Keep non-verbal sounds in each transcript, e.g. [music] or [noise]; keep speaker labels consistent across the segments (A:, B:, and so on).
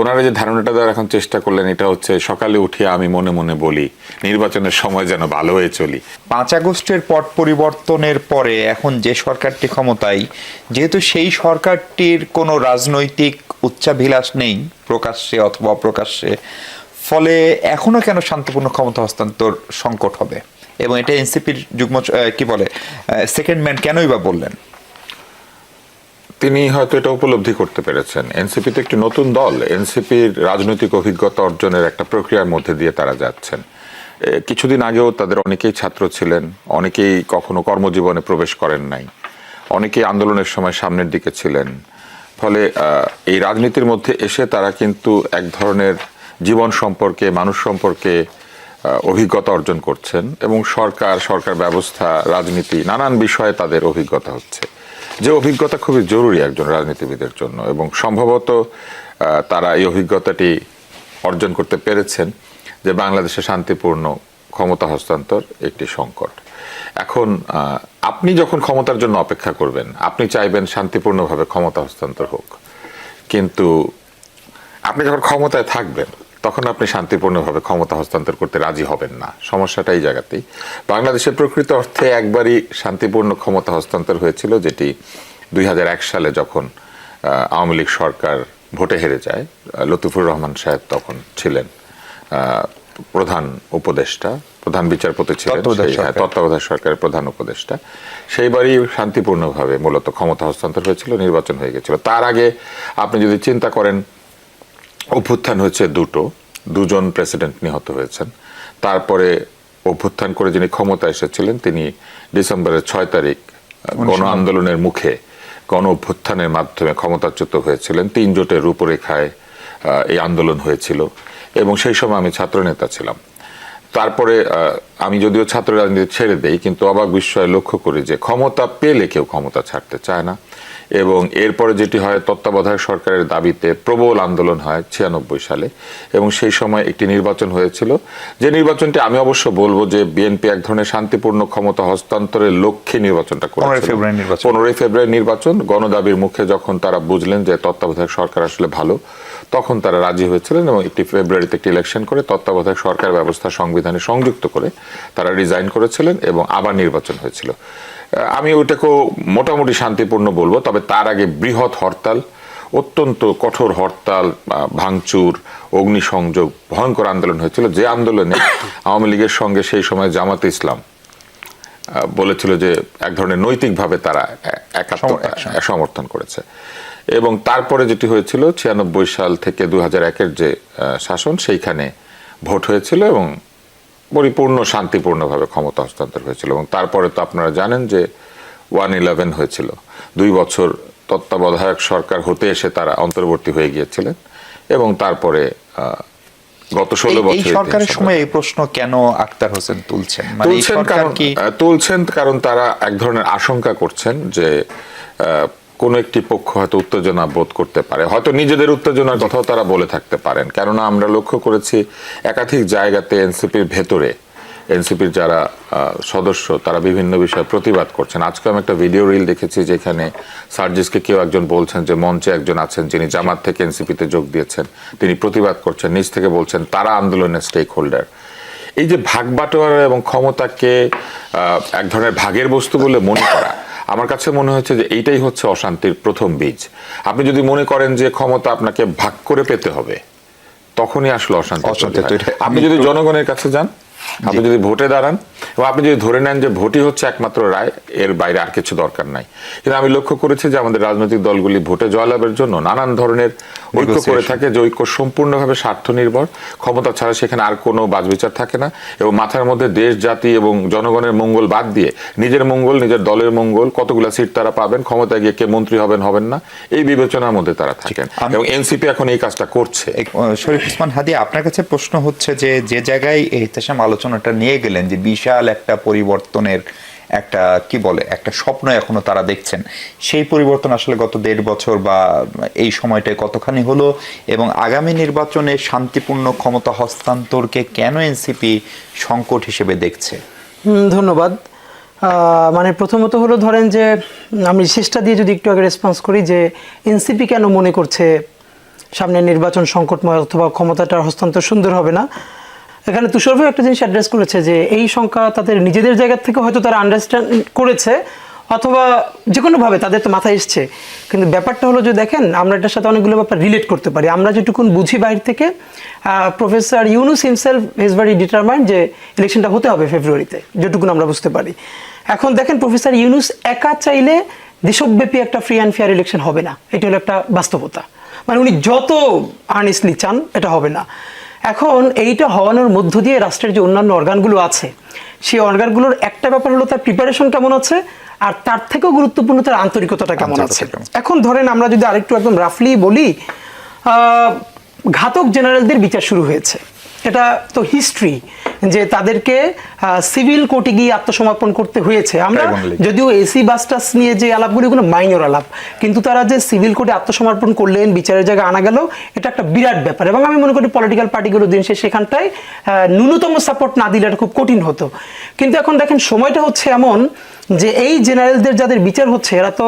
A: ওনারা যে ধারণাটা দেওয়ার এখন চেষ্টা করলেন, এটা হচ্ছে সকালে উঠিয়ে আমি মনে মনে বলি, নির্বাচনের সময় যেন ভালো হয়ে চলি।
B: পাঁচ আগস্টের পট পরিবর্তনের পরে এখন যে সরকারটি ক্ষমতায়, যেহেতু সেই সরকারটির কোনো রাজনৈতিক উচ্চাভিলাষ নেই প্রকাশ্যে অথবা অপ্রকাশ্যে, ফলে এখনও কেন শান্তিপূর্ণ ক্ষমতা হস্তান্তর সংকট হবে? এবং এটা এনসিপির যুগ্ম কি বলে সেকেন্ড ম্যান কেনই বা বললেন?
A: তিনি হয়তো এটা উপলব্ধি করতে পেরেছেন। এনসিপি তো একটি নতুন দল। এনসিপির রাজনৈতিক অভিজ্ঞতা অর্জনের একটা প্রক্রিয়ার মধ্যে দিয়ে তারা যাচ্ছেন। কিছুদিন আগেও তাদের অনেকেই ছাত্র ছিলেন, অনেকেই কখনো কর্মজীবনে প্রবেশ করেন নাই, অনেকেই আন্দোলনের সময় সামনের দিকে ছিলেন। ফলে এই রাজনীতির মধ্যে এসে তারা কিন্তু এক ধরনের জীবন সম্পর্কে, মানুষ সম্পর্কে অভিজ্ঞতা অর্জন করছেন এবং সরকার সরকার ব্যবস্থা, রাজনীতি, নানান বিষয়ে তাদের অভিজ্ঞতা হচ্ছে। যে অভিজ্ঞতা খুবই জরুরি একজন রাজনীতিবিদের জন্য এবং সম্ভবত তারা এই অভিজ্ঞতাটি অর্জন করতে পেরেছেন যে বাংলাদেশে শান্তিপূর্ণ ক্ষমতা হস্তান্তর একটি সংকট। এখন আপনি যখন ক্ষমতার জন্য অপেক্ষা করবেন, আপনি চাইবেন শান্তিপূর্ণভাবে ক্ষমতা হস্তান্তর হোক। কিন্তু আপনি যখন ক্ষমতায় থাকবেন তখন আপনি শান্তিপূর্ণভাবে ক্ষমতা হস্তান্তর করতে রাজি হবেন না। সমস্যাটা এই জায়গাতেই। বাংলাদেশের প্রকৃত অর্থে একবারই শান্তিপূর্ণ ক্ষমতা হস্তান্তর হয়েছিল যেটি দুই হাজার এক সালে যখন আওয়ামী লীগ সরকার ভোটে হেরে যায় লতিফুর রহমান সাহেব তখন ছিলেন প্রধান উপদেষ্টা প্রধান বিচারপতি ছিলেন হ্যাঁ। তত্ত্বাবধায়ক সরকারের প্রধান উপদেষ্টা। সেইবারই শান্তিপূর্ণভাবে মূলত ক্ষমতা হস্তান্তর হয়েছিল নির্বাচন হয়ে গেছিল। তার আগে আপনি যদি চিন্তা করেন অভ্যুত্থান হয়েছে দুটো। দুজন প্রেসিডেন্ট নিহত হয়েছেন। তারপরে অভ্যুত্থান করে যিনি ক্ষমতা এসেছিলেন তিনি ডিসেম্বরের ছয় তারিখ গণ আন্দোলনের মুখে গণ অভ্যুত্থানের মাধ্যমে ক্ষমতাচ্যুত হয়েছিলেন। তিন জোটের রূপরেখায় এই আন্দোলন হয়েছিল। এবং সেই সময় আমি ছাত্রনেতা ছিলাম। তারপরে আমি যদিও ছাত্র রাজনীতি ছেড়ে দেই কিন্তু অবাক বিস্ময়ে লক্ষ্য করি যে ক্ষমতা পেলে কেউ ক্ষমতা ছাড়তে চায় না। এবং এরপরে যেটি হয় তত্ত্বাবধায়ক সরকারের দাবিতে প্রবল আন্দোলন হয় ছিয়ানব্বই সালে। এবং সেই সময় একটি নির্বাচন হয়েছিল। যে নির্বাচনটি আমি অবশ্য বলব যে বিএনপি এক ধরনের শান্তিপূর্ণ ক্ষমতা হস্তান্তরের লক্ষ্যে নির্বাচনটা
B: পনেরোই
A: করেছিল
B: ফেব্রুয়ারি নির্বাচন।
A: পনেরোই ফেব্রুয়ারি নির্বাচন গণদাবির মুখে যখন তারা বুঝলেন যে তত্ত্বাবধায়ক সরকার আসলে ভালো তখন তারা রাজি হয়েছিলেন এবং একটি ফেব্রুয়ারিতে একটি ইলেকশন করে তত্ত্বাবধায়ক সরকার ব্যবস্থা সংবিধানে সংযুক্ত করে তারা রিজাইন করেছিলেন এবং আবার নির্বাচন হয়েছিল। আমি ওইটাকেও মোটামুটি শান্তিপূর্ণ বলব তবে তার আগে বৃহৎ হরতাল অত্যন্ত কঠোর হরতাল ভাঙচুর অগ্নিসংযোগ ভয়ঙ্কর আন্দোলন হয়েছিল। যে আন্দোলনে [coughs] আওয়ামী লীগের সঙ্গে সেই সময় জামাতে ইসলাম আহ, বলেছিল যে এক ধরনের নৈতিকভাবে তারা একাত্মতা সমর্থন করেছে। এবং তারপরে যেটি হয়েছিল ছিয়ানব্বই সাল থেকে দু একের যে শাসন সেইখানে ভোট হয়েছিল এবং পরিপূর্ণ শান্তিপূর্ণভাবে ক্ষমতা হস্তান্তর হয়েছিল এবং তারপরে তো আপনারা জানেন যে ওয়ান ইলেভেন হয়েছিল। দুই বছর তত্ত্বাবধায়ক সরকার হতে এসে তারা অন্তর্বর্তী হয়ে গিয়েছিলেন এবং তারপরে আহ, গত ষোলো বছর
B: সরকারের সময় এই প্রশ্ন কেন আক্তার হোসেন তুলছেন? মানে
A: তুলছেন কারণ
B: কি
A: তুলছেন কারণ তারা এক ধরনের আশঙ্কা করছেন যে আহ, কোন একটি পক্ষ হয়তো উত্তেজনা বোধ করতে পারে। হয়তো নিজেদের উত্তেজনার কথাও তারা বলে থাকতে পারেন। কেননা আমরা লক্ষ্য করেছি একাধিক জায়গাতে এনসিপির ভেতরে, এনসিপির যারা সদস্য, তারা বিভিন্ন বিষয়ে প্রতিবাদ করছেন। আজকে আমি একটা ভিডিও রিল দেখেছি যেখানে সার্জিসকে কেউ একজন বলছেন যে মঞ্চে একজন আছেন যিনি জামাত থেকে এনসিপিতে যোগ দিয়েছেন। তিনি প্রতিবাদ করছেন, নিজ থেকে বলছেন, তারা আন্দোলনের স্টেক হোল্ডার এই যে ভাগ বাটোয়ারা এবং ক্ষমতাকে এক ধরনের ভাগের বস্তু বলে মনে করা আমার কাছে মনে হচ্ছে যে এইটাই হচ্ছে অশান্তির প্রথম বীজ আপনি যদি মনে করেন যে ক্ষমতা আপনাকে ভাগ করে পেতে হবে তখনই আসলে অশান্তি। আপনি যদি জনগণের কাছে যান আপনি যদি ভোটে দাঁড়ান এবং আপনি যদি ধরে নেন যে ভোটই হচ্ছে একমাত্র রায় এর বাইরে আর কিছু দরকার নাই। কিন্তু আমি লক্ষ্য করেছি যে আমাদের রাজনৈতিক দলগুলি ভোটে জয়লাভের জন্য নানান ধরনের ঐক্য করে থাকে যে ঐক্য সম্পূর্ণভাবে স্বার্থ নির্ভর ক্ষমতা ছাড়া সেখানে আর কোনো বাজবিচার থাকে না এবং মাথার মধ্যে দেশ জাতি এবং জনগণের মঙ্গল বাদ দিয়ে নিজের মঙ্গল নিজের দলের মঙ্গল কতগুলা সিট তারা পাবেন ক্ষমতায় গিয়ে কে মন্ত্রী হবেন হবেন না এই বিবেচনার মধ্যে তারা থাকেন। এবং এনসিপি এখন এই কাজটা করছে।
B: শরীফ ওসমান হাদি আপনার কাছে প্রশ্ন হচ্ছে যে যে জায়গায় এহতেশাম আলোচনাটা নিয়ে গেলেন যে বিশাল একটা পরিবর্তনের একটা, কি বলে, একটা স্বপ্ন এখনও তারা দেখছেন। সেই পরিবর্তন আসলে গত দেড় বছর বা এই সময়টায় কতখানি হলো এবং আগামী নির্বাচনে শান্তিপূর্ণ ক্ষমতা হস্তান্তরকে কেন এনসিপি সংকট হিসেবে দেখছে?
C: ধন্যবাদ। মানে প্রথমত হলো ধরেন যে, আমি শেষটা দিয়ে যদি একটু আগে রেসপন্স করি যে, এনসিপি কেন মনে করছে সামনে নির্বাচন সংকটময় অথবা ক্ষমতাটার হস্তান্তর সুন্দর হবে না? এখানে তুষার একটা জিনিস অ্যাড্রেস করেছে যে এই সংখ্যা তাদের নিজেদের জায়গা থেকে হয়তো তারা আন্ডারস্ট্যান্ড করেছে, অথবা যে কোনোভাবে তাদের তো মাথায় এসছে। কিন্তু ব্যাপারটা হলো যে দেখেন, আমরা এটার সাথে অনেকগুলো ব্যাপার রিলেট করতে পারি। আমরা যেটুকুন বুঝি বাইরে থেকে professor Yunus himself is very determined যে ইলেকশনটা হতে হবে ফেব্রুয়ারিতে যেটুকুন আমরা বুঝতে পারি। এখন দেখেন প্রফেসর ইউনুস একা চাইলে দেশব্যাপী একটা ফ্রি অ্যান্ড ফেয়ার ইলেকশন হবে না। এটা হলো একটা বাস্তবতা। মানে উনি যত আর্নেস্টলি চান, এটা হবে না। এখন এইটা হওয়ানোর মধ্য দিয়ে রাষ্ট্রের যে অন্যান্য অর্গানগুলো আছে সেই অর্গানগুলোর একটা ব্যাপার হলো তার প্রিপারেশন কেমন আছে আর তার থেকেও গুরুত্বপূর্ণ তার আন্তরিকতাটা কেমন আছে। এখন ধরেন আমরা যদি আরেকটু একদম রাফলি বলি আহ, ঘাতক জেনারেলদের বিচার শুরু হয়েছে। এটা তো হিস্ট্রি যে তাদেরকে সিভিল কোর্টে গিয়ে আত্মসমর্পণ করতে হয়েছে। আমরা যদিও এসি বাসটাস নিয়ে যে আলাপগুলো এগুলো মাইনর আলাপ কিন্তু তারা যে সিভিল কোর্টে আত্মসমর্পণ করলেন বিচারের জায়গায় আনা গেল এটা একটা বিরাট ব্যাপার। এবং আমি মনে করি পলিটিক্যাল পার্টিগুলো দিন শেষে সেখানটায় ন্যূনতম সাপোর্ট না দিলে এটা খুব কঠিন হতো। কিন্তু এখন দেখেন সময়টা হচ্ছে এমন যে এই জেনারেলদের যাদের বিচার হচ্ছে এরা তো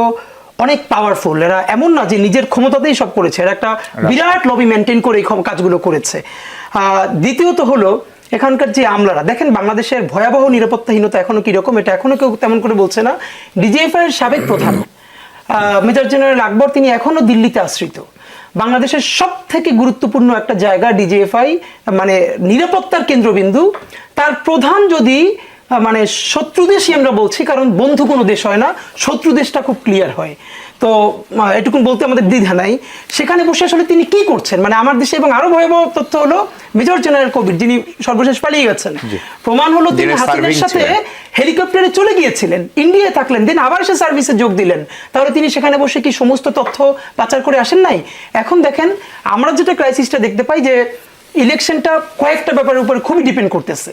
C: অনেক পাওয়ারফুল এরা এমন না যে নিজের ক্ষমতাতেই সব করেছে। এরা একটা বিরাট লবি মেনটেন করে এই কাজগুলো করেছে। আহ, দ্বিতীয়ত হলো এখানকার যে আমলারা, দেখেন বাংলাদেশের ভয়াবহ নিরাপত্তাহীনতা এখনও কীরকম, এটা এখনও কেউ তেমন করে বলছে না। ডিজিএফআই এর সাবেক প্রধান মেজর জেনারেল আকবর, তিনি এখনও দিল্লিতে আশ্রিত। বাংলাদেশের সব থেকে গুরুত্বপূর্ণ একটা জায়গা ডিজিএফআই মানে নিরাপত্তার কেন্দ্রবিন্দু। তার প্রধান যদি মানে শত্রু দেশই আমরা বলছি, কারণ বন্ধু কোনো দেশ হয় না, শত্রু দেশটা খুব ক্লিয়ার হয়। তো এটুকুন বলতে আমাদের দ্বিধা নাই। সেখানে বসে আসলে তিনি কি করছেন? মানে আমার দেশে এবং আরও ভয়াবহ তথ্য হলো মেজর জেনারেল কবির যিনি সর্বশেষ পালিয়ে গেছেন। প্রমাণ হলো তিনি হাসিনের সাথে হেলিকপ্টারে চলে গিয়েছিলেন ইন্ডিয়ায় থাকলেন দেন আবার সে সার্ভিসে যোগ দিলেন। তাহলে তিনি সেখানে বসে কি সমস্ত তথ্য পাচার করে আসেন নাই? এখন দেখেন আমরা যেটা ক্রাইসিসটা দেখতে পাই যে ইলেকশনটা কয়েকটা ব্যাপারের উপর খুবই ডিপেন্ড করতেছে।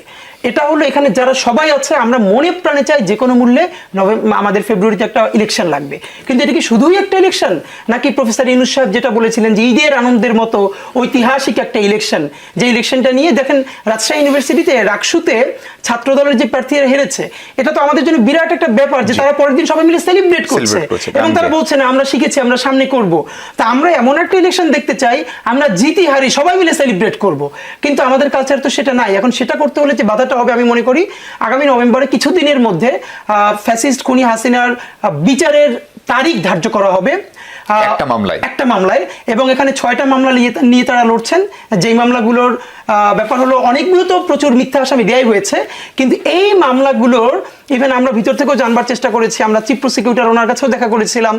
C: এটা হলো এখানে যারা সবাই আছে আমরা মনে প্রাণে চাই যে কোনো মূল্যে নভেম্বর আমাদের ফেব্রুয়ারিতে একটা ইলেকশন লাগবে। কিন্তু এটা কি শুধুই একটা ইলেকশন নাকি প্রফেসর ইনুস সাহেব যেটা বলেছিলেন যে ঈদের আনন্দের মতো ঐতিহাসিক একটা ইলেকশন যে ইলেকশনটা নিয়ে দেখেন রাজশাহী ইউনিভার্সিটিতে রাকসুতে ছাত্রদলের যে প্রার্থীরা হেরেছে এটা তো আমাদের জন্য বিরাট একটা ব্যাপার যে তারা পরের দিন সবাই মিলে সেলিব্রেট করছে। এবং তারা বলছে না আমরা শিখেছি আমরা সামনে করব। তা আমরা এমন একটা ইলেকশন দেখতে চাই আমরা জিতি হারি সবাই মিলে সেলিব্রেট করব। কিন্তু আমাদের কালচার তো সেটা নাই। এখন সেটা করতে হলে যে বাধাটা হবে আমি মনে করি। আগামী নভেম্বরে কিছুদিনের মধ্যে ফ্যাসিস্ট খুনি হাসিনার বিচারের তারিখ ধার্য করা হবে।
B: একটা মামলায়।
C: একটা মামলায়। এবং এখানে ছয়টা মামলা নিয়ে তারা লড়ছেন। যেই মামলাগুলোর আহ, ব্যাপার হলো অনেকগুলো তো প্রচুর মিথ্যা আসামি দেয় হয়েছে। কিন্তু এই মামলাগুলোর ইভেন আমরা ভিতর থেকেও জানবার চেষ্টা করেছি, আমরা চিফ প্রসিকিউটর ওনার কাছেও দেখা করেছিলাম।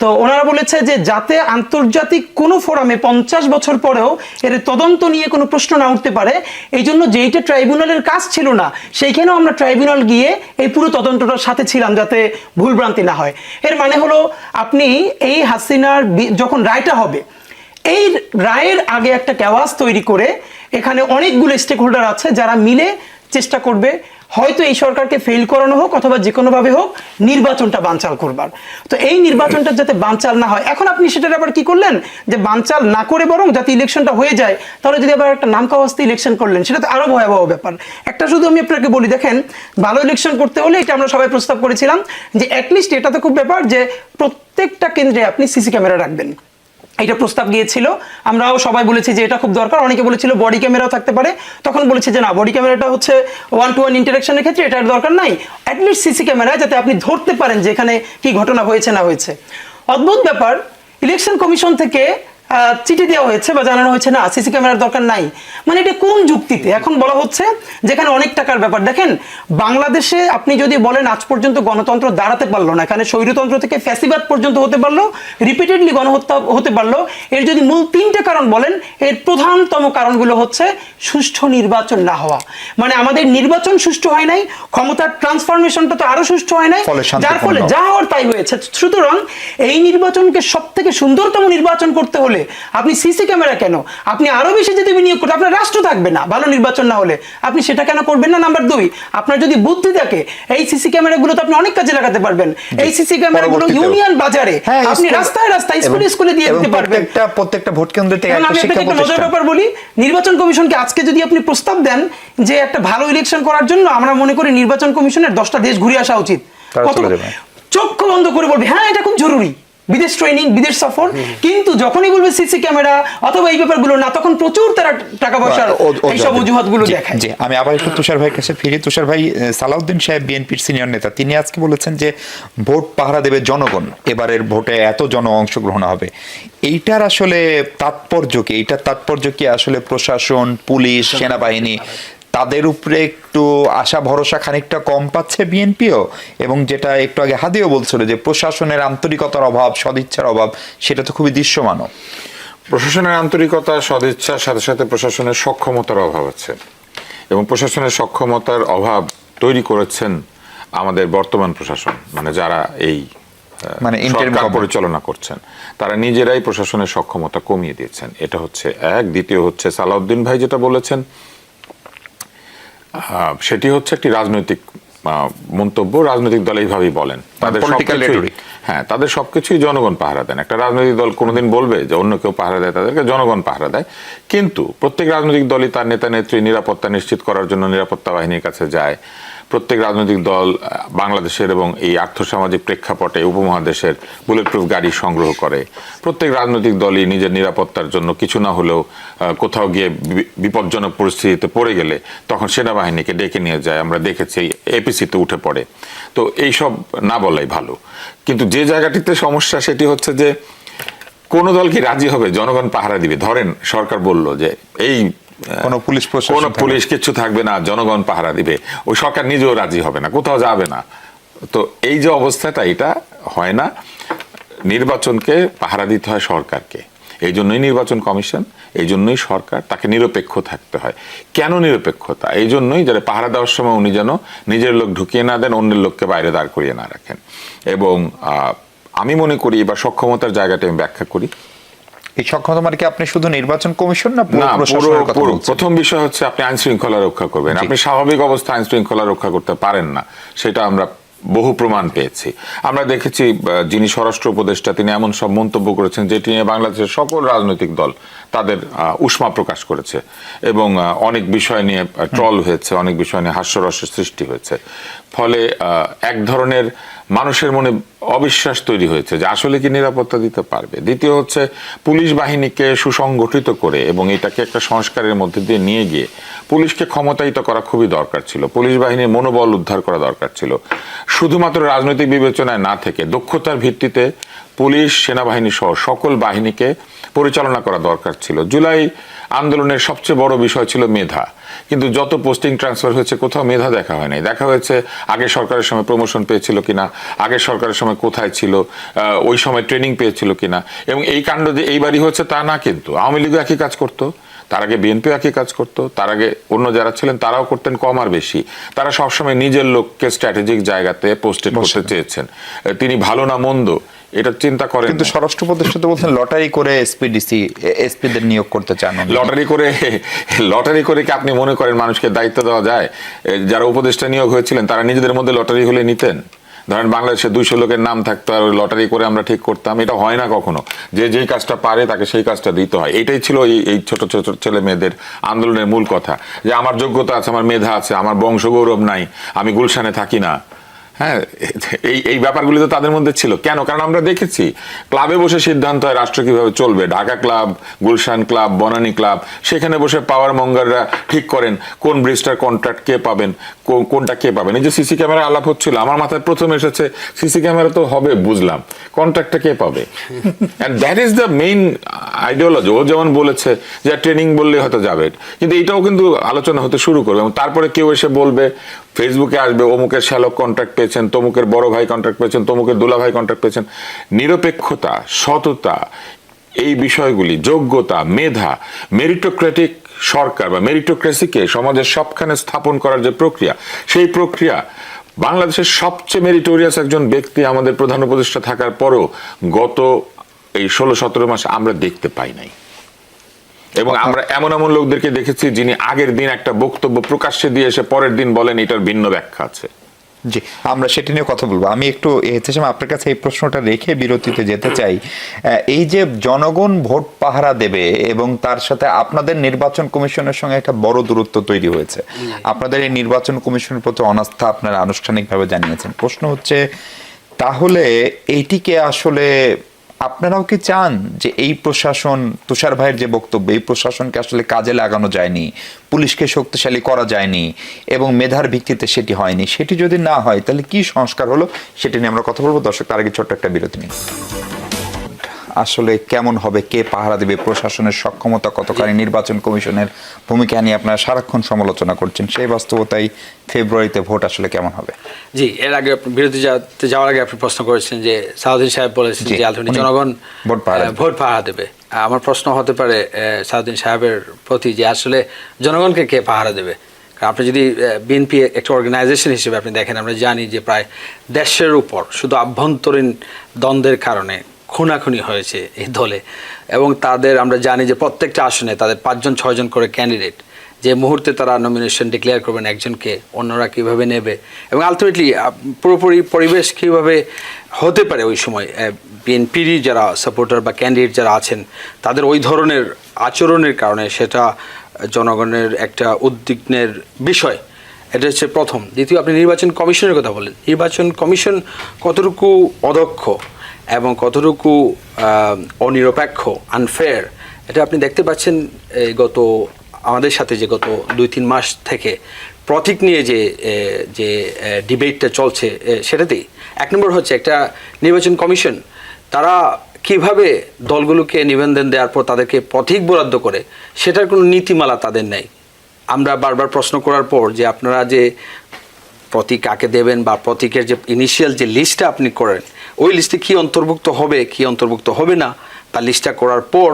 C: তো ওনারা বলেছে যে যাতে আন্তর্জাতিক কোনো ফোরামে পঞ্চাশ বছর পরেও এর তদন্ত নিয়ে কোনো প্রশ্ন না উঠতে পারে, এই জন্য যেইটা ট্রাইব্যুনালের কাজ ছিল না, সেইখানেও আমরা ট্রাইব্যুনাল গিয়ে এই পুরো তদন্তটার সাথে ছিলাম যাতে ভুলভ্রান্তি না হয়। এর মানে হলো, আপনি এই হাসিনার যখন রায়টা হবে, এই রায়ের আগে একটা ক্যাওয়াস তৈরি করে, এখানে অনেকগুলো স্টেক হোল্ডার আছে যারা মিলে চেষ্টা করবে হয়তো এই সরকারকে ফেল করানো হোক অথবা যে কোনোভাবে হোক, নির্বাচনটা বানচাল করবার। তো এই নির্বাচনটা যাতে বানচাল না হয়, এখন আপনি সেটার আবার কি করলেন? যে বানচাল না করে বরং যাতে ইলেকশনটা হয়ে যায়, তাহলে যদি আবার একটা নাম কাওয়াস্তে ইলেকশন করলেন, সেটা তো আরও ভয়াবহ ব্যাপার। একটা শুধু আমি আপনাকে বলি, দেখেন, ভালো ইলেকশন করতে হলে এটা আমরা সবাই প্রস্তাব করেছিলাম, যে অ্যাটলিস্ট এটা তো খুব ব্যাপার যে প্রত্যেকটা কেন্দ্রে আপনি সিসি ক্যামেরা রাখবেন। এটা প্রস্তাব গিয়েছিল। আমরাও সবাই বলেছি যে এটা খুব দরকার। অনেকে বলেছিল বডি ক্যামেরাও থাকতে পারে। তখন বলেছে যে না বডি ক্যামেরাটা হচ্ছে ওয়ান টু ওয়ান ইন্টারাকশনের ক্ষেত্রে এটার দরকার নাই। অ্যাটলিস্ট সিসি ক্যামেরা যাতে আপনি ধরতে পারেন যে এখানে কি ঘটনা হয়েছে না হয়েছে। অদ্ভুত ব্যাপার ইলেকশন কমিশন থেকে চিঠি দেওয়া হয়েছে বা জানানো হয়েছে না সিসি ক্যামেরার দরকার নাই। মানে এটা কোন যুক্তিতে? এখন বলা হচ্ছে যেখানে অনেক টাকার ব্যাপার। দেখেন বাংলাদেশে আপনি যদি বলেন আজ পর্যন্ত গণতন্ত্র দাঁড়াতে পারল না এখানে স্বৈরতন্ত্র থেকে ফ্যাসিবাদ পর্যন্ত হতে পারল রিপিটেডলি গণহত্যা হতে পারল এর যদি মূল তিনটে কারণ বলেন এর প্রধানতম কারণগুলো হচ্ছে সুষ্ঠু নির্বাচন না হওয়া। মানে আমাদের নির্বাচন সুষ্ঠু হয় নাই ক্ষমতার ট্রান্সফরমেশনটা তো আরও সুষ্ঠু হয় নাই যার ফলে যা হওয়ার তাই হয়েছে। সুতরাং এই নির্বাচনকে সব থেকে সুন্দরতম নির্বাচন করতে হলে আপনি সিসি ক্যামেরা কেন? আপনি আরও বেশি যদি বিনিয়োগ করতে আপনার রাষ্ট্র থাকবে না ভালো নির্বাচন না হলে। আপনি সেটা কেন করবেন না? নাম্বার দুই আপনার যদি বুদ্ধি থাকে এই সিসি ক্যামেরাগুলো তো আপনি অনেক কাজে লাগাতে পারবেন। এই সিসি ক্যামেরাগুলো। ইউনিয়ন বাজারে
B: হ্যাঁ,
C: আপনি রাস্তায় রাস্তায় স্কুলে স্কুলে দিয়ে দিতে পারবেন।
B: প্রত্যেকটা প্রত্যেকটা ভোট কেন্দ্র থেকে একটা শিক্ষা প্রতিষ্ঠান
C: ব্যাপার বলি। নির্বাচন কমিশনকে আজকে যদি আপনি প্রস্তাব দেন যে একটা ভালো ইলেকশন করার জন্য আমরা মনে করি নির্বাচন কমিশনের দশটা দেশ ঘুরে আসা উচিত। কত- চক্ষু বন্ধ করে বলবে হ্যাঁ এটা খুব জরুরি। বিদেশ ট্রেনিং বিদেশ সফর কিন্তু যখনই বলবে সিসি ক্যামেরা অথবা এই ব্যাপারগুলো না তখন প্রচুর তারা টাকা পয়সার এইসব অজুহাতগুলো দেখায়।
B: জি আমি আবার একটু তুষার ভাইয়ের কাছে ফিরি। তুষার ভাই সালাউদ্দিন সাহেব বিএনপির সিনিয়র নেতা তিনি আজকে বলেছেন যে ভোট পাহারা দেবে জনগণ এবারের ভোটে এত জন অংশগ্রহণ হবে। এইটার আসলে তাৎপর্য কি? এইটার তাৎপর্য কি আসলে প্রশাসন পুলিশ সেনাবাহিনী তাদের উপরে একটু আশা ভরসা খানিকটা কম পাচ্ছে বিএনপিও এবং যেটা একটু আগে হাদিও বলছিল যে প্রশাসনের আন্তরিকতার অভাব সদিচ্ছার অভাব সেটা তো খুবই দৃশ্যমানও।
A: প্রশাসনের আন্তরিকতা সদিচ্ছার সাথে সাথে প্রশাসনের সক্ষমতার অভাব আছে। এবং প্রশাসনের সক্ষমতার অভাব তৈরি করেছেন আমাদের বর্তমান প্রশাসন মানে যারা এই
B: মানে
A: সরকার পরিচালনা করছেন তারা নিজেরাই প্রশাসনের সক্ষমতা কমিয়ে দিয়েছেন। এটা হচ্ছে এক। দ্বিতীয় হচ্ছে সালাউদ্দিন ভাই যেটা বলেছেন সেটি হচ্ছে একটি রাজনৈতিক মন্তব্য। রাজনৈতিক দল এইভাবেই বলেন। তাদের সবকিছুই-
B: rhetoric।
A: হ্যাঁ তাদের সবকিছুই জনগণ পাহারা দেন। একটা রাজনৈতিক দল কোনোদিন বলবে যে অন্য কেউ পাহারা দেয় তাদেরকে জনগণ পাহারা দেয়। কিন্তু প্রত্যেক রাজনৈতিক দলই তার নেতা নেত্রী নিরাপত্তা নিশ্চিত করার জন্য নিরাপত্তা বাহিনীর কাছে যায়। প্রত্যেক রাজনৈতিক দল বাংলাদেশের এবং এই আর্থসামাজিক প্রেক্ষাপটে উপমহাদেশের বুলেট প্রুফ গাড়ি সংগ্রহ করে। প্রত্যেক রাজনৈতিক দলই নিজের নিরাপত্তার জন্য কিছু না হলেও কোথাও গিয়ে বিপজ্জনক পরিস্থিতিতে পড়ে গেলে তখন সেনাবাহিনীকে ডেকে নিয়ে যায়। আমরা দেখেছি এপিসিতে উঠে পড়ে। তো এইসব না বলাই ভালো। কিন্তু যে জায়গাটিতে সমস্যা সেটি হচ্ছে যে, কোন দল কি রাজি হবে? জনগণ পাহারা দিবে। ধরেন সরকার বলল যে, এই
B: কোনো পুলিশ
A: কোনো পুলিশ কিচ্ছু থাকবে না জনগণ পাহারা দিবে। ওই সরকার নিজেও রাজি হবে না কোথাও যাবে না। তো এই যে অবস্থাটা এটা হয় না। নির্বাচনকে পাহারা দিতে হয় সরকারকে। এই জন্যই নির্বাচন কমিশন এই জন্যই সরকার তাকে নিরপেক্ষ থাকতে হয়। কেন নিরপেক্ষতা? এই জন্যই যারা পাহারা দেওয়ার সময় উনি যেন নিজের লোক ঢুকিয়ে না দেন অন্যের লোককে বাইরে দাঁড় করিয়ে না রাখেন। এবং আমি মনে করি বা সক্ষমতার জায়গাটা আমি ব্যাখ্যা করি।
B: এই সক্ষমতা মানে কি আপনি শুধু নির্বাচন কমিশন না পুরো প্রশাসনের কথা বলছেন?
A: প্রথম বিষয় হচ্ছে আপনি আইন শৃঙ্খলা রক্ষা করবেন। আপনি স্বাভাবিক অবস্থা আইন শৃঙ্খলা রক্ষা করতে পারেন না সেটা আমরা বহু প্রমাণ পেয়েছি। আমরা দেখেছি যিনি স্বরাষ্ট্র উপদেষ্টা তিনি এমন সব মন্তব্য করেছেন যেটি নিয়ে বাংলাদেশের সকল রাজনৈতিক দল তাদের আহ, উষ্মা প্রকাশ করেছে এবং অনেক বিষয় নিয়ে ট্রল হয়েছে অনেক বিষয় নিয়ে হাস্যরসের সৃষ্টি হয়েছে। ফলে আহ, এক ধরনের মানুষের মনে অবিশ্বাস তৈরি হয়েছে যে আসলে কি নিরাপত্তা দিতে পারবে। দ্বিতীয় হচ্ছে পুলিশ বাহিনীকে সুসংগঠিত করে এবং এটাকে একটা সংস্কারের মধ্যে দিয়ে নিয়ে গিয়ে পুলিশকে ক্ষমতায়িত করা খুবই দরকার ছিল। পুলিশ বাহিনীর মনোবল উদ্ধার করা দরকার ছিল। শুধুমাত্র রাজনৈতিক বিবেচনায় না থেকে দক্ষতার ভিত্তিতে পুলিশ সেনাবাহিনী সহ সকল বাহিনীকে পরিচালনা করা দরকার ছিল। জুলাই আন্দোলনের সবচেয়ে বড় বিষয় ছিল মেধা। কিন্তু যত পোস্টিং ট্রান্সফার হয়েছে কোথাও মেধা দেখা হয় নাই দেখা হয়েছে আগে সরকারের সময় প্রমোশন পেয়েছিল কিনা আগে সরকারের সময় কোথায় ছিল ওই সময় ট্রেনিং পেয়েছিল কিনা। এবং এই কাণ্ড যে এইবারই হচ্ছে তা না কিন্তু। আওয়ামী লীগও একই কাজ করতো। তার আগে বিএনপি একই কাজ করতো। তার আগে অন্য যারা ছিলেন তারাও করতেন কম আর বেশি। তারা সবসময় নিজের লোককে স্ট্র্যাটেজিক জায়গাতে পোস্টেড করতে চেয়েছেন। তিনি ভালো না মন্দ এটা চিন্তা করেন
B: কিন্তু স্বরাষ্ট্র উপদেষ্টা তো বলছেন লটারি করে এসপিডিসি এসপিদের নিয়োগ করতে চান।
A: লটারি করে লটারি করে কি আপনি মনে করেন মানুষকে দায়িত্ব দেওয়া যায়? যারা উপদেষ্টা নিয়োগ হয়েছিলেন তারা নিজেদের মধ্যে লটারি হলে নিতেন। ধরেন বাংলাদেশে দুইশো লোকের নাম থাকতো আর লটারি করে আমরা ঠিক করতাম এটা হয় না কখনো। যে যেই কাজটা পারে তাকে সেই কাজটা দিতে হয়। এটাই ছিল এই এই ছোট ছোট ছেলে মেয়েদের আন্দোলনের মূল কথা। যে আমার যোগ্যতা আছে আমার মেধা আছে আমার বংশগৌরব নাই আমি গুলশানে থাকি না। হ্যাঁ এই এই ব্যাপারগুলি তো তাদের মধ্যে ছিল। কেন? কারণ আমরা দেখেছি, ক্লাবে বসে সিদ্ধান্ত হয় রাষ্ট্র কীভাবে চলবে। Dhaka club, Gulshan club, Banani club, সেখানে বসে পাওয়ার মঙ্গাররা ঠিক করেন কোন ব্রিজটার কন্ট্রাক্ট কে পাবেন কোনটা কে পাবেন। এই যে সিসি ক্যামেরা আলাপ হচ্ছিল, আমার মাথায় প্রথম এসেছে সিসি ক্যামেরা তো হবে, বুঝলাম। কন্ট্রাক্টটা কে পাবে? And that is the main ideology ও যেমন বলেছে যে ট্রেনিং বললে হয়তো যাবে। কিন্তু এটাও কিন্তু আলোচনা হতে শুরু করবে এবং তারপরে কেউ এসে বলবে ফেসবুকে আসবে, অমুকের শ্যালক কন্ট্রাক্ট পেয়েছেন, তমুকের বড় ভাই কন্ট্রাক্ট পেয়েছেন, তমুকের দুলা ভাই কন্ট্রাক্ট পেয়েছেন। নিরপেক্ষতা, সততা, এই বিষয়গুলি, যোগ্যতা, মেধা মেরিটোক্রেটিক সরকার বা মেরিটোক্রেসিকে সমাজের সবখানে স্থাপন করার যে প্রক্রিয়া, সেই প্রক্রিয়া বাংলাদেশের সবচেয়ে মেরিটোরিয়াস একজন ব্যক্তি আমাদের প্রধান উপদেষ্টা থাকার পরও গত এই ষোলো সতেরো মাস আমরা দেখতে পাই নাই। এবং আমরা এমন এমন লোকদেরকে দেখেছি যিনি আগের দিন একটা বক্তব্য প্রকাশ্যে দিয়ে এসে পরের দিন বলেন এটার ভিন্ন ব্যাখ্যা আছে।
B: জি আমরা সেটা নিয়ে কথা বলব। আমি একটু এহতেশাম আপনার কাছে এই প্রশ্নটা রেখে বিরতিতে যেতে চাই। এই যে জনগণ ভোট পাহারা দেবে এবং তার সাথে আপনাদের নির্বাচন কমিশনের সঙ্গে একটা বড় দূরত্ব তৈরি হয়েছে। আপনাদের এই নির্বাচন কমিশনের প্রতি অনাস্থা আপনারা আনুষ্ঠানিকভাবে জানিয়েছেন। প্রশ্ন হচ্ছে তাহলে এইটিকে আসলে আপনারাও কি চান যে এই প্রশাসন, তুষার ভাইয়ের যে বক্তব্য, এই প্রশাসনকে আসলে কাজে লাগানো যায়নি, পুলিশকে শক্তিশালী করা যায়নি এবং মেধার ভিত্তিতে সেটি হয়নি? সেটি যদি না হয়, তাহলে কি সংস্কার হলো? সেটি নিয়ে আমরা কথা বলব। দর্শক, তার আগে ছোট্ট একটা বিরতি নিই আসলে কেমন হবে কে পাহারা দেবে প্রশাসনের সক্ষমতা কতখানি নির্বাচন কমিশনের ভূমিকা নিয়ে আপনারা সারাক্ষণ সমালোচনা করছেন সেই বাস্তবতাই ফেব্রুয়ারিতে ভোট আসলে কেমন হবে?
D: জি এর আগে বিরতি যাতে যাওয়ার আগে আপনি প্রশ্ন করেছেন যে সাউদ্দিন সাহেব বলেছেন যে আলটিমেটলি জনগণ
B: ভোট পাহারা দেবে।
D: ভোট পাহারা দেবে। আমার প্রশ্ন হতে পারে সাউদ্দিন সাহেবের প্রতি যে আসলে জনগণকে কে পাহারা দেবে? আপনি যদি বিএনপি একটা অর্গানাইজেশন হিসেবে আপনি দেখেন আমরা জানি যে প্রায় দেশের উপর শুধু আভ্যন্তরীণ দ্বন্দ্বের কারণে খুনাখুনি হয়েছে এই দলে। এবং তাদের, আমরা জানি যে প্রত্যেকটা আসনে তাদের পাঁচজন, ছয়জন করে ক্যান্ডিডেট যে মুহূর্তে তারা নমিনেশন ডিক্লেয়ার করবেন একজনকে, অন্যরা কীভাবে নেবে? এবং আলটিমেটলি পুরোপুরি পরিবেশ কীভাবে হতে পারে ওই সময় বিএনপিরই যারা সাপোর্টার বা ক্যান্ডিডেট যারা আছেন, তাদের ওই ধরনের আচরণের কারণে সেটা জনগণের একটা উদ্বিগ্নের বিষয়। এটা হচ্ছে প্রথম। দ্বিতীয়, আপনি নির্বাচন কমিশনের কথা বলেন নির্বাচন কমিশন কতটুকু অদক্ষ? এবং কতটুকু অনিরপেক্ষ আনফেয়ার এটা আপনি দেখতে পাচ্ছেন গত, আমাদের সাথে যে গত দুই তিন মাস থেকে প্রতীক নিয়ে যে যে ডিবেটটা চলছে সেটাতেই। এক নম্বর হচ্ছে একটা নির্বাচন কমিশন, তারা কীভাবে দলগুলোকে নিবন্ধন দেওয়ার পর তাদেরকে প্রতীক বরাদ্দ করে, সেটার কোনো নীতিমালা তাদের নেই। আমরা বারবার প্রশ্ন করার পর যে আপনারা যে প্রতীক কাকে দেবেন বা প্রতীকের যে ইনিশিয়াল যে লিস্টটা আপনি করেন ওই লিস্টে কি অন্তর্ভুক্ত হবে কি অন্তর্ভুক্ত হবে না তা লিস্টটা করার পর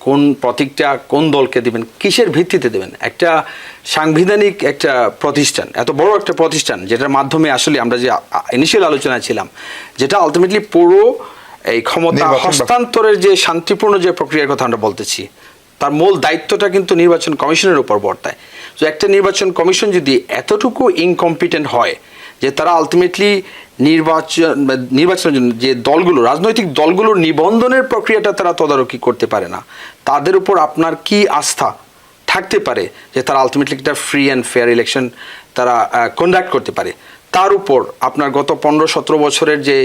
D: কোন প্রতীকটা কোন দলকে দিবেন কিসের ভিত্তিতে দেবেন? একটা সাংবিধানিক একটা প্রতিষ্ঠান এত বড় একটা প্রতিষ্ঠান যেটার মাধ্যমে আসলে আমরা যে ইনিশিয়াল আলোচনা ছিলাম যেটা আলটিমেটলি পুরো এই ক্ষমতা হস্তান্তরের যে শান্তিপূর্ণ যে প্রক্রিয়ার কথা আমরা বলতেছি তার মূল দায়িত্বটা কিন্তু নির্বাচন কমিশনের উপর বর্তায়। তো একটা নির্বাচন কমিশন যদি এতটুকু ইনকম্পিটেন্ট হয় যে তারা আলটিমেটলি নির্বাচন নির্বাচনের জন্য যে দলগুলো, রাজনৈতিক দলগুলোর নিবন্ধনের প্রক্রিয়াটা তারা তদারকি করতে পারে না। তাদের উপর আপনার কি আস্থা থাকতে পারে যে তারা আলটিমেটলি একটা ফ্রি অ্যান্ড ফেয়ার ইলেকশন তারা কন্ডাক্ট করতে পারে? তার উপর আপনার গত পনেরো সতেরো বছরের যে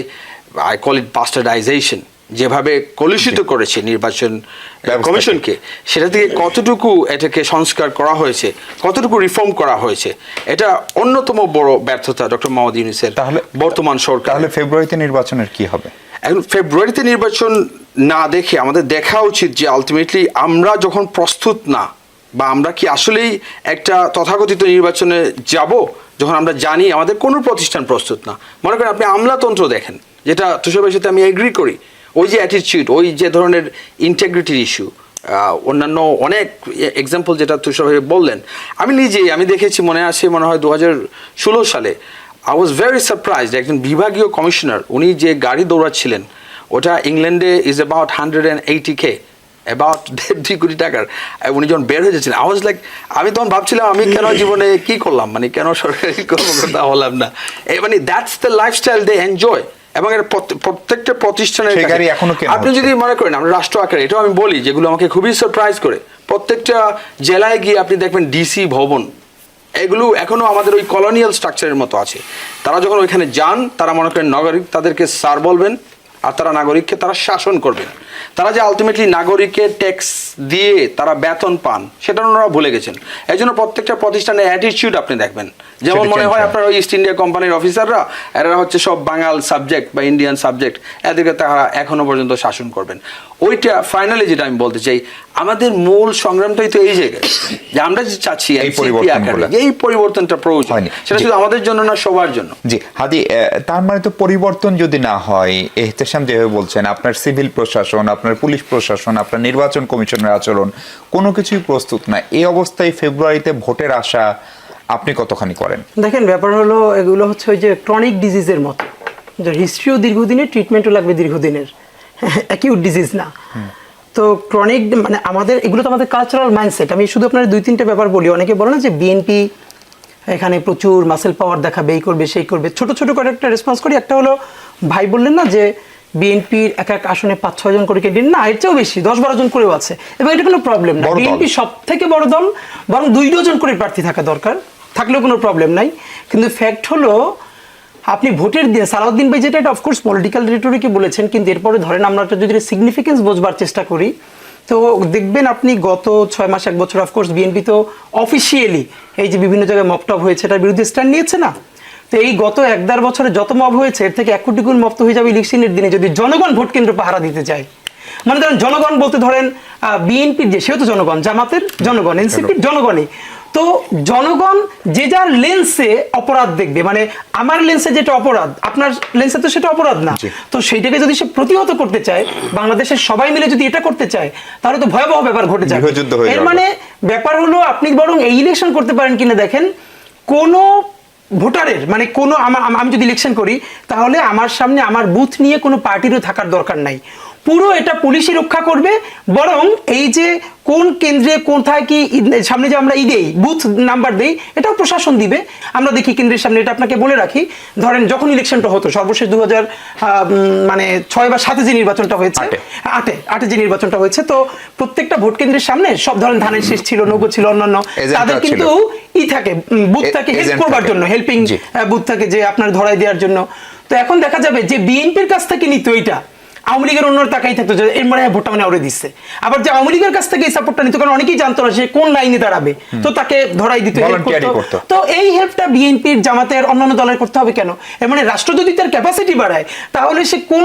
D: আই কল ইট বাস্টার্ডাইজেশন যেভাবে কলুষিত করেছে নির্বাচন। কমিশনকে সেটা থেকে কতটুকু এটাকে সংস্কার করা হয়েছে কতটুকু রিফর্ম করা হয়েছে এটা অন্যতম বড় ব্যর্থতা ডক্টর মোহাম্মদ ইউনুসের
B: তাহলে
D: বর্তমান সরকার
B: তাহলে ফেব্রুয়ারিতে নির্বাচনের কি হবে?
D: এখন ফেব্রুয়ারিতে নির্বাচন না দেখে আমাদের দেখা উচিত যে আলটিমেটলি আমরা যখন প্রস্তুত না বা আমরা কি আসলেই একটা তথাকথিত নির্বাচনে যাব যখন আমরা জানি আমাদের কোনো প্রতিষ্ঠান প্রস্তুত না। মনে করেন আপনি আমলাতন্ত্র দেখেন যেটা তুষারের সাথে আমি এগ্রি করি ওই যে অ্যাটিচিউড ওই যে ধরনের ইন্টেগ্রিটির ইস্যু অন্যান্য অনেক এক্সাম্পল যেটা তুষার বললেন। আমি নিজেই, আমি দেখেছি, মনে আছে, মনে হয় দু হাজার ষোলো সালে আই ওয়াজ ভেরি সারপ্রাইজ একজন বিভাগীয় কমিশনার উনি যে গাড়ি দৌড়াচ্ছিলেন, ওটা ইংল্যান্ডে is about hundred and eighty K about দেড় কোটি টাকার উনি যখন বের হয়ে যাচ্ছিলেন আই ওয়াজ লাইক আমি তখন ভাবছিলাম, আমি কেন জীবনে কি করলাম? মানে কেন সরকারি কর্মকর্তা হলাম না? মানে that's the lifestyle they enjoy এবং এর প্রত্যেক- প্রত্যেকটা প্রতিষ্ঠানের আপনি যদি মনে করেন আমরা রাষ্ট্র আকারে এটাও আমি বলি যেগুলো আমাকে খুবই সারপ্রাইজ করে প্রত্যেকটা জেলায় গিয়ে আপনি দেখবেন ডিসি ভবন এগুলো এখনও আমাদের ওই কলোনিয়াল স্ট্রাকচারের মতো আছে। তারা যখন ওইখানে যান তারা মনে করেন নাগরিক তাদেরকে স্যার বলবেন আর তারা নাগরিককে তারা শাসন করবেন। তারা যে আলটিমেটলি নাগরিককে ট্যাক্স দিয়ে তারা বেতন পান সেটা ওনারা ভুলে গেছেন। এই জন্য প্রত্যেকটা প্রতিষ্ঠানের অ্যাটিটিউড আপনি দেখবেন। যেমন মনে হয়। আপনার ওই ইস্ট ইন্ডিয়া কোম্পানির অফিসাররা এরা হচ্ছে সব বাঙাল সাবজেক্ট বা ইন্ডিয়ান সাবজেক্ট এদেরকে তারা এখনও পর্যন্ত শাসন করবেন। ওইটা ফাইনালি যেটা আমি বলতে চাই আমাদের মূল সংগ্রামটাই তো এই জায়গায় যে আমরা যে চাচ্ছি
B: এই
D: পরিবর্তনটা প্রয়োজন। সেটা শুধু আমাদের জন্য না সবার জন্য।
B: জি হাদি তার মানে তো পরিবর্তন যদি না হয় এহতেশাম যেভাবে বলছেন আপনার সিভিল প্রশাসন আপনার পুলিশ প্রশাসন আপনার নির্বাচন কমিশনের আচরণ কোনো কিছুই প্রস্তুত না। এই অবস্থায় ফেব্রুয়ারিতে ভোটের আশা আপনি কতখানি করেন?
C: দেখেন ব্যাপার হলো এগুলো হচ্ছে ওই যে ক্রনিক ডিজিজের মতো। যে হিস্ট্রিও দীর্ঘদিনের ট্রিটমেন্টও লাগবে দীর্ঘদিনের। [laughs] অ্যাকিউট ডিজিজ না। তো ক্রনিক মানে আমাদের এগুলো তো আমাদের কালচারাল মাইন্ডসেট আমি শুধু আপনার দুই তিনটা ব্যাপার বলি। অনেকে বলে না যে বিএনপি এখানে প্রচুর মাসেল পাওয়ার দেখাবে এই করবে সেই করবে। ছোট ছোট করে একটা রেসপন্স করি। একটা হলো ভাই বললেন না যে বিএনপির এক এক আসনে পাঁচ ছয় জন করে ক্যান্ডিডেট না এর চেয়েও বেশি দশ বারো জন করেও আছে। এবং এটা কোনো প্রবলেম না। বিএনপি সব থেকে বড় দল বরং দুই ডজন করে প্রার্থী থাকা দরকার। থাকলেও কোনো প্রবলেম নাই। কিন্তু ফ্যাক্ট হলো আপনি ভোটের দিন সালাউদ্দিন ভাই যেটা এটা অফকোর্স পলিটিক্যাল রেটরিকে বলেছেন কিন্তু এরপরে ধরেন আমরা একটা যদি সিগনিফিকেন্স বোঝবার চেষ্টা করি তো দেখবেন আপনি গত ছয় মাস এক বছর অফকোর্স বিএনপি তো অফিসিয়ালি এই যে বিভিন্ন জায়গায় মপটপ হয়েছে এটার বিরুদ্ধে স্ট্যান্ড নিয়েছে না? তো এই গত এক দেড় বছরে যত মব হয়েছে এর থেকে এক কোটি গুণ মপ তো হয়ে যাবে ইলেকশনের দিনে যদি জনগণ ভোট কেন্দ্র পাহারা দিতে চায়। মানে ধরেন জনগণ বলতে ধরেন বিএনপির যে সেও তো জনগণ জামাতের জনগণ এনসিপির জনগণই। তো জনগণ যে যার লেন্সে অপরাধ দেখবে মানে আমার লেন্সে যেটা অপরাধ আপনার লেন্সে তো সেটা অপরাধ না। তো সেইটাকে যদি সে প্রতিহত করতে চায় বাংলাদেশের সবাই মিলে যদি এটা করতে চায় তাহলে তো ভয়াবহ ব্যাপার ঘটে যাবে। এর মানে ব্যাপার হলো আপনি বরং এই ইলেকশন করতে পারেন কিনা দেখেন কোনো ভোটারের মানে কোনো আমা- আমি যদি ইলেকশন করি, তাহলে আমার সামনে আমার বুথ নিয়ে কোনো পার্টিরও থাকার দরকার নাই। পুরো এটা পুলিশই রক্ষা করবে বরং এই যে কোন কেন্দ্রে কোথায় কি সামনে যে আমরা ঈদেই বুথ নাম্বার দেই এটাও প্রশাসন দিবে আমরা দেখি কেন্দ্রের সামনে এটা আপনাকে বলে রাখি ধরেন যখন ইলেকশনটা হতো সর্বশেষ দু হাজার মানে ছয় বা সাতে যে নির্বাচনটা হয়েছে
B: আটে।
C: আটে যে নির্বাচনটা হয়েছে তো প্রত্যেকটা ভোট কেন্দ্রের সামনে সব ধরেন ধানের শেষ ছিল নৌকো ছিল অন্যান্য তাদের কিন্তু ই থাকে বুথ থাকে হেল্প করবার জন্য হেল্পিং। বুথ থাকে যে আপনার ধরাই দেওয়ার জন্য তো এখন দেখা যাবে যে বিএনপির কাছ থেকে নিত এটা আওয়ামী লীগের অন্য তাকাই থাকতো যে এর মানে ভোটটা মানে ওরে দিচ্ছে আবার যে আওয়ামী লীগের কাছ থেকে এই সাপোর্টটা নিত কারণ অনেকেই জানতো না সে কোন লাইনে দাঁড়াবে। তো তাকে ধরাই দিত। তো এই হেল্পটা বিএনপির জামাতের অন্যান্য দলের করতে হবে কেন? এর মানে রাষ্ট্র যদি তার ক্যাপাসিটি বাড়ায় তাহলে সে কোন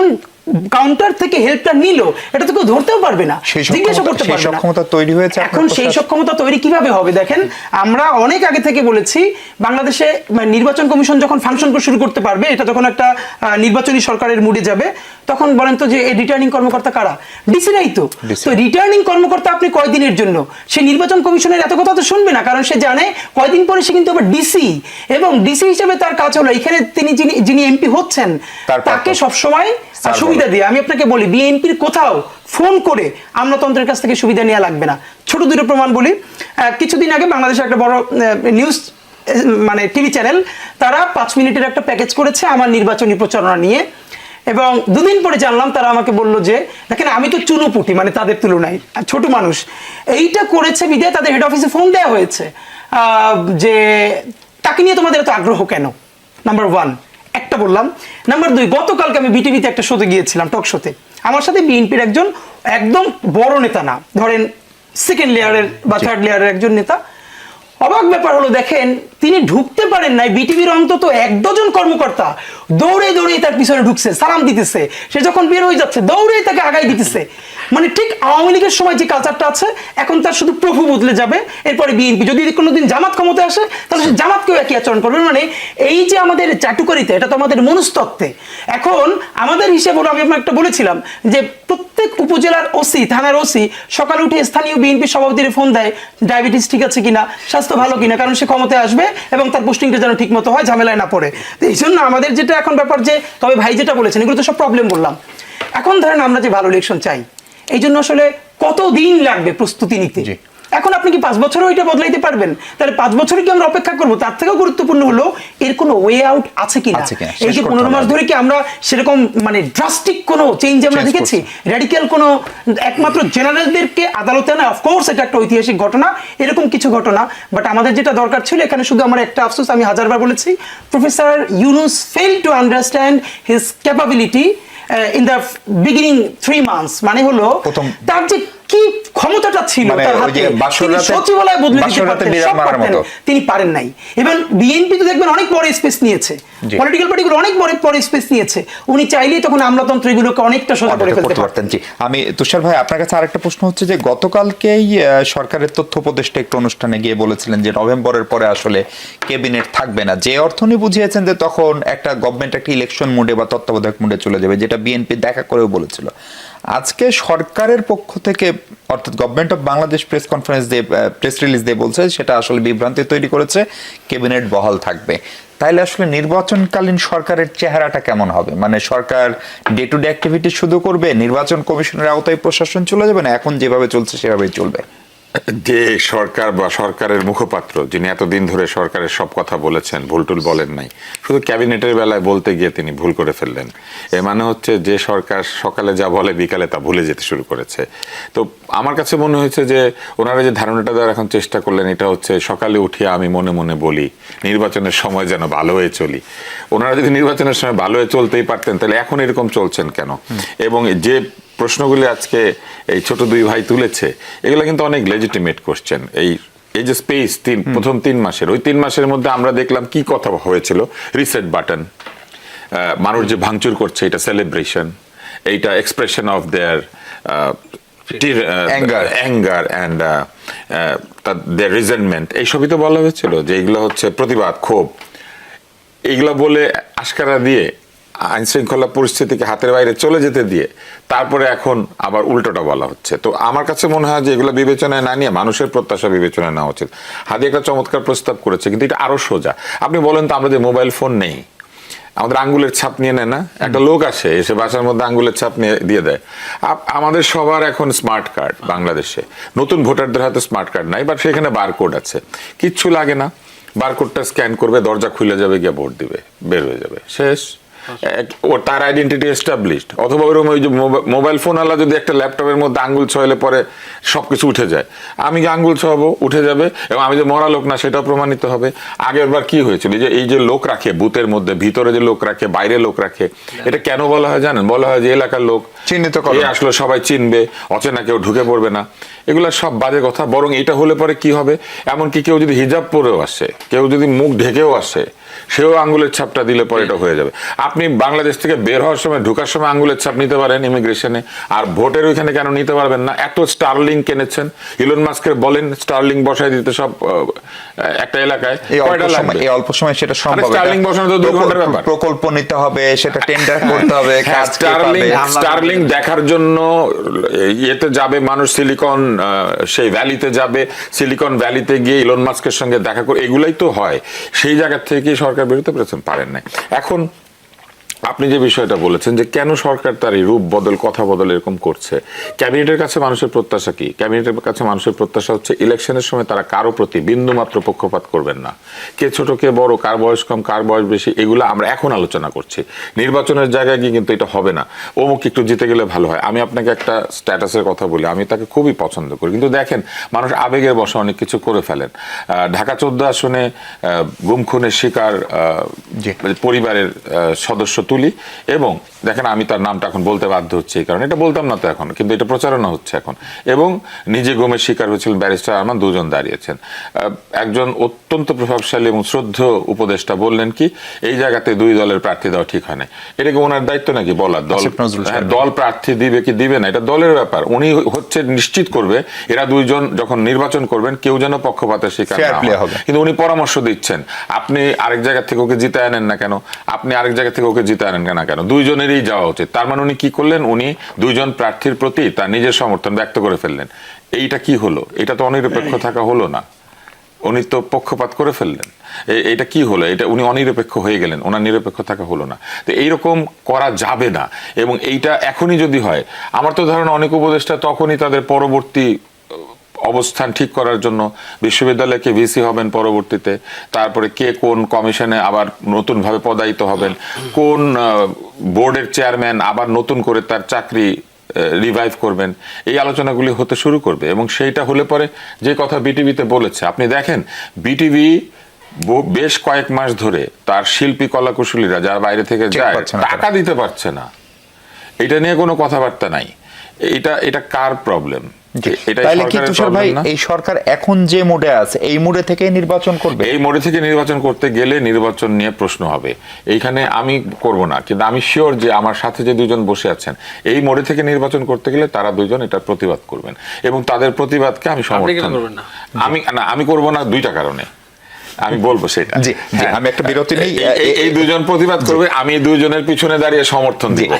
C: কাউন্টার থেকে হেল্পটা নিল এটা তো কেউ ধরতেও পারবে না জিজ্ঞাসা করতে পারবে না।
B: সক্ষমতা তৈরি হয়েছে
C: এখন সেই
B: প্রশ্বাস?
C: সক্ষমতা তৈরি কীভাবে হবে? দেখেন আমরা অনেক আগে থেকে বলেছি বাংলাদেশে মানে নির্বাচন কমিশন যখন ফাংশন শুরু করতে পারবে এটা যখন একটা নির্বাচনী সরকারের মুডে যাবে তখন বলেন তো যে এই রিটার্নিং কর্মকর্তা কারা? ডিসি নাই তো। তো রিটার্নিং কর্মকর্তা আপনি কয়দিনের জন্য? সে নির্বাচন কমিশনের এত কথা তো শুনবে না কারণ সে জানে কয়দিন পরে সে কিন্তু আবার ডিসি এবং ডিসি হিসেবে তার কাজ হলো এখানে তিনি যিনি যিনি এমপি হচ্ছেন তাকে সবসময় সুবিধা দিয়ে আমি আপনাকে বলি বিএনপির কোথাও ফোন করে আমলাতন্ত্রের কাছ থেকে সুবিধা নেওয়া লাগবে না। ছোট দুটো প্রমাণ বলি। কিছুদিন আগে বাংলাদেশের একটা বড় নিউজ মানে টিভি চ্যানেল তারা পাঁচ মিনিটের একটা প্যাকেজ করেছে আমার নির্বাচনী প্রচারণা নিয়ে। এবং দুদিন পরে জানলাম তারা আমাকে বলল যে দেখেন আমি তো চুনোপুটি মানে তাদের তুলনায় ছোট মানুষ। এইটা করেছে বিদায় তাদের হেড অফিসে ফোন দেওয়া হয়েছে। আহ, যে তাকে নিয়ে তোমাদের এত আগ্রহ কেন? নাম্বার ওয়ান একটা বললাম। নাম্বার দুই গতকালকে আমি বিটিভিতে একটা শোতে গিয়েছিলাম টক শোতে আমার সাথে বিএনপির একজন একদম বড় নেতা না ধরেন সেকেন্ড লেয়ারের বা থার্ড লেয়ারের একজন নেতা অবাক ব্যাপার হলো, দেখেন, তিনি ঢুকতে পারেন নাই, বিটিভির অন্তত এক ডজন কর্মকর্তা দৌড়ে দৌড়ে তার পিছনে ঢুকছে, সালাম দিতেছে। সে যখন বের হয়ে যাচ্ছে দৌড়ে তাকে আগাই দিতেছে। মানে ঠিক আওয়ামী লীগের সময় যে কালচারটা আছে, এখন তার শুধু প্রভু বদলে যাবে। এরপরে বিএনপি, যদি কোনোদিন জামাত ক্ষমতা আসে, তাহলে সে জামাতকেও একই আচরণ করবে। মানে এই যে আমাদের চাটুকারিতে, এটা তো আমাদের মনস্তত্ত্বে। এখন আমাদের হিসেবে আমি আপনাকে একটা বলেছিলাম যে প্রত্যেক উপজেলার ওসি, থানার ওসি, সকাল উঠে স্থানীয় বিএনপি সভাপতির ফোন দেয়, ডায়াবেটিস ঠিক আছে কিনা? স্বাস্থ্য ভালো কিনা? কারণ সে ক্ষমতায় আসবে এবং তার পোস্টিংটা যেন ঠিক মতো হয়, ঝামেলায় না পড়ে। তো এই জন্য আমাদের যেটা এখন ব্যাপার যে, তবে ভাই যেটা বলেছেন, এগুলো তো সব প্রবলেম বললাম। এখন ধরেন আমরা যে ভালো ইলেকশন চাই, এই জন্য আসলে কতদিন লাগবে প্রস্তুতি নিতে। এখন আপনি কি পাঁচ বছরও এটা বদলাইতে পারবেন? তাহলে পাঁচ বছরই কি আমরা অপেক্ষা করব? তার থেকেও গুরুত্বপূর্ণ হলো এর কোনো ওয়ে আউট আছে কিনা?
B: আছে
C: এই যে পনেরো মাস ধরে কি আমরা সেরকম মানে ড্রাস্টিক কোনো চেঞ্জ আমরা দেখেছি? র্যাডিক্যাল কোনো একমাত্র জেনারেলদেরকে আদালতে আনা অফকোর্স এটা একটা ঐতিহাসিক ঘটনা এরকম কিছু ঘটনা বাট আমাদের যেটা দরকার ছিল এখানে শুধু আমার একটা আফসোস আমি হাজারবার বলেছি professor Yunus fail to understand his capability in the beginning three months মানে হলো তার যে কি ক্ষমতাটা ছিল
B: মানে
C: তার হাতে? সচিবালয় বদলে দিতে পারতেন তিনি পারেন নাই। এবং বিএনপি তো দেখবেন অনেক বড় স্পেস নিয়েছে। পলিটিক্যাল পার্টিগুলো অনেক বড় বড় স্পেস নিয়েছে। উনি চাইলেই তখন আমলাতন্ত্র এগুলোকে অনেকটা সোজা করে ফেলতে পারতেন।
B: জি আমি তুষার ভাই আপনার কাছে আরেকটা প্রশ্ন হচ্ছে যে গতকালকেই সরকারের তথ্য উপদেষ্টা একটু অনুষ্ঠানে গিয়ে বলেছিলেন যে নভেম্বরের পরে আসলে ক্যাবিনেট থাকবে না। যে অর্থ উনি বুঝিয়েছেন যে তখন একটা গভর্নমেন্ট একটা ইলেকশন মুডে বা তত্ত্বাবধায়ক মুডে চলে যাবে যেটা বিএনপি দেখা করেও বলেছিল। আজকে সরকারের পক্ষ থেকে, অর্থাৎ government of Bangladesh press conference দিয়ে প্রেস রিলিজ দিয়ে বলছে, সেটা আসলে বিভ্রান্তি তৈরি করেছে, ক্যাবিনেট বহাল থাকবে। তাইলে আসলে নির্বাচনকালীন সরকারের চেহারাটা কেমন হবে? মানে সরকার ডে টু ডে অ্যাক্টিভিটি শুধু করবে, নির্বাচন কমিশনের আওতায় প্রশাসন চলে যাবে, না এখন যেভাবে চলছে সেভাবেই চলবে?
A: যে সরকার বা সরকারের মুখপাত্র যিনি এতদিন ধরে সরকারের সব কথা বলেছেন ভুলটুল বলেন নাই শুধু ক্যাবিনেটের বেলায় বলতে গিয়ে তিনি ভুল করে ফেললেন। এর মানে হচ্ছে যে সরকার সকালে যা বলে বিকালে তা ভুলে যেতে শুরু করেছে। তো আমার কাছে মনে হয়েছে যে ওনারা যে ধারণাটা দেওয়ার এখন চেষ্টা করলেন এটা হচ্ছে সকালে উঠিয়ে আমি মনে মনে বলি নির্বাচনের সময় যেন ভালো হয়ে চলি। ওনারা যদি নির্বাচনের সময় ভালো হয়ে চলতেই পারতেন তাহলে এখন এরকম চলছেন কেন? এবং যে প্রশ্নগুলি আজকে এই ছোট দুই ভাই তুলেছে এগুলো কিন্তু অনেক লেজিটিমেট কোশ্চেন এই এই যে স্পেস তিন প্রথম তিন মাসের ওই তিন মাসের মধ্যে আমরা দেখলাম কি কথা হয়েছিল? রিসেট বাটন মানুষ যে ভাঙচুর করছে এটা সেলিব্রেশন এইটা expression of their. Anger and their resentment এইসবই তো বলা হয়েছিল যে এগুলো হচ্ছে প্রতিবাদ ক্ষোভ। এইগুলো বলে আশকারা দিয়ে আইন শৃঙ্খলা পরিস্থিতিকে হাতের বাইরে চলে যেতে দিয়ে তারপরে এখন আবার উল্টোটা বলা হচ্ছে। তো আমার কাছে মনে হয় যে এগুলো বিবেচনায় না নিয়ে মানুষের প্রত্যাশা বিবেচনায় নেওয়া উচিত। হাদি একটা চমৎকার প্রস্তাব করেছে কিন্তু এটা আরও সোজা। আপনি বলেন তো আমরা যে মোবাইল ফোন নেই। আমাদের আঙ্গুলের ছাপ নিয়ে নেয় না? একটা লোক আসে এসে বাসার মধ্যে আঙ্গুলের ছাপ নিয়ে দিয়ে দেয়। আপ- আমাদের সবার এখন স্মার্ট কার্ড বাংলাদেশে। নতুন ভোটারদের হাতে স্মার্ট কার্ড নাই বাট সেখানে বারকোড আছে। কিচ্ছু লাগে না। বারকোডটা স্ক্যান করবে দরজা খুলে যাবে গিয়ে ভোট দিবে বের হয়ে যাবে। শেষ। তার আইডেন্টিটি এস্টাবলিশড অথবা ওরকম ওই যে মোবা- মোবাইল ফোন আলা যদি একটা ল্যাপটপের মধ্যে আঙ্গুল ছয়লে পরে সবকিছু উঠে যায়। আমি যে আঙ্গুল ছোঁয়াবো উঠে যাবে এবং আমি যে মরা লোক না সেটাও প্রমাণিত হবে। আগের বার কি হয়েছিল? যে এই যে লোক রাখে বুথের মধ্যে ভিতরে যে লোক রাখে বাইরে লোক রাখে এটা কেন বলা হয় জানেন? বলা হয় যে এলাকার লোক
B: চিহ্নিতকরণ।
A: এ আসলে সবাই চিনবে অচেনা কেউ ঢুকে পড়বে না। এগুলা সব বাজে কথা বরং এটা হলে পরে কি হবে? এমনকি কেউ যদি হিজাব পরেও আসে কেউ যদি মুখ ঢেকেও আসে সেও আঙ্গুলের ছাপটা দিলে পরে এটা হয়ে যাবে। আপনি বাংলাদেশ থেকে বের হওয়ার সময় ঢোকার সময় আঙ্গুলের ছাপ নিতে পারেন ইমিগ্রেশনে আর ভোটের ওইখানে কেন নিতে পারবেন না? এত স্টারলিং কিনেছেন ইলন মাস্কের বলেন স্টারলিং বসায় দিতে সব একটা এলাকায়
B: এই অল্প
A: কয়টা
B: সময়
A: লাগবে?
B: অল্প সময় সেটা সম্ভব।
A: Starlink বসানো তো দুই ঘণ্টার ব্যাপার।
B: প্রকল্প নিতে হবে সেটা টেন্ডার করতে হবে
A: হ্যাঁ,
B: কাজ কে
A: স্টারলিং স্টারলিং দেখার জন্য ইয়েতে যাবে মানুষ সিলিকন আহ, সেই ভ্যালিতে যাবে। সিলিকন ভ্যালিতে গিয়ে ইলন মাস্কের সঙ্গে দেখা করে এগুলাই তো হয়। সেই জায়গা থেকে সরকার বেরোতে পেরেছেন পারেন নাই। এখন আপনি যে বিষয়টা বলেছেন যে কেন সরকার তার এই রূপ বদল কথা বদল এরকম করছে? ক্যাবিনেটের কাছে মানুষের প্রত্যাশা কি? ক্যাবিনেটের কাছে মানুষের প্রত্যাশা হচ্ছে ইলেকশনের সময় তারা কারও প্রতি বিন্দু মাত্র পক্ষপাত করবেন না। কে ছোট কে বড় কার বয়স কম কার বয়স বেশি এগুলো আমরা এখন আলোচনা করছি। নির্বাচনের জায়গায় গিয়ে কিন্তু এটা হবে না। ও অমুক একটু জিতে গেলে ভালো হয়। আমি আপনাকে একটা স্ট্যাটাসের কথা বলি আমি তাকে খুবই পছন্দ করি। কিন্তু দেখেন মানুষ আবেগের বসে অনেক কিছু করে ফেলেন। ঢাকা চোদ্দ আসনে আহ, গুম খুনের শিকার আহ, পরিবারের সদস্য তুলি এবং দেখেন আমি তার নামটা এখন বলতে বাধ্য হচ্ছে এই কারণে। এটা বলতাম না তো এখন কিন্তু এটা প্রচারণা হচ্ছে এখন। এবং নিজে গুমের শিকার হয়েছিলেন ব্যারিস্টার আরমান দুজন দাঁড়িয়েছেন। একজন অত্যন্ত প্রভাবশালী এবং শ্রদ্ধ উপদেষ্টা বললেন কি এই জায়গাতে দুই দলের প্রার্থী দেওয়া ঠিক হয় না এটা কি ওনার দায়িত্ব নাকি বলার দল? হ্যাঁ। দল প্রার্থী দিবে কি দিবে না এটা দলের ব্যাপার। উনি হচ্ছে নিশ্চিত করবে এরা দুইজন যখন নির্বাচন করবেন কেউ যেন পক্ষপাতের শিকার না
B: হবে।
A: কিন্তু উনি পরামর্শ দিচ্ছেন আপনি আরেক জায়গা থেকে ওকে জিতে আনেন না কেন? আপনি আরেক জায়গা থেকে ওকে জিতে আনেন না কেন? দুইজনেরই যাওয়া উচিত। তার মানে উনি কি করলেন? উনি দুইজন প্রার্থীর প্রতি তার নিজের সমর্থন ব্যক্ত করে ফেললেন। এইটা কি হলো? এটা তো অনিরপেক্ষ থাকা হলো না। উনি তো পক্ষপাত করে ফেললেন। এটা কি হলো? এটা উনি অনিরপেক্ষ হয়ে গেলেন। ওনার নিরপেক্ষ থাকা হলো না। তো এইরকম করা যাবে না। এবং এইটা এখনই যদি হয় আমার তো ধারণা অনেক উপদেষ্টা তখনই তাদের পরবর্তী অবস্থান ঠিক করার জন্য বিশ্ববিদ্যালয়কে ভিসি হবেন পরবর্তীতে। তারপরে কে কোন কমিশনে আবার নতুনভাবে পদায়িত হবেন কোন বোর্ডের চেয়ারম্যান আবার নতুন করে তার চাকরি রিভাইভ করবেন এই আলোচনাগুলি হতে শুরু করবে এবং সেইটা হলে পরে যে কথা বিটিভিতে বলেছে আপনি দেখেন বিটিভি বেশ কয়েক মাস ধরে তার শিল্পী কলাকুশলীরা যারা বাইরে থেকে যায়। টাকা দিতে পারছে না। এটা নিয়ে কোনো কথাবার্তা নাই। এটা এটা কার প্রবলেম
B: তাইলে কি তুষার ভাই এই সরকার এখন যে মুডে আছে এই মুডে থেকে নির্বাচন করবে?
A: এই মোড়ে থেকে নির্বাচন করতে গেলে নির্বাচন নিয়ে প্রশ্ন হবে। এইখানে আমি করব না কিন্তু আমি শিওর যে আমার সাথে যে দুজন বসে আছেন এই মোড়ে থেকে নির্বাচন করতে গেলে তারা দুজন এটা প্রতিবাদ করবেন। এবং তাদের প্রতিবাদকে আমি সমর্থন
D: না?
A: আমি না আমি করব না দুইটা কারণে। আমি বলব সেটা। হ্যাঁ।
B: আমি একটা বিরতি নেই।
A: এই- দুজন প্রতিবাদ করবে আমি এই দুইজনের পিছনে দাঁড়িয়ে সমর্থন দিব।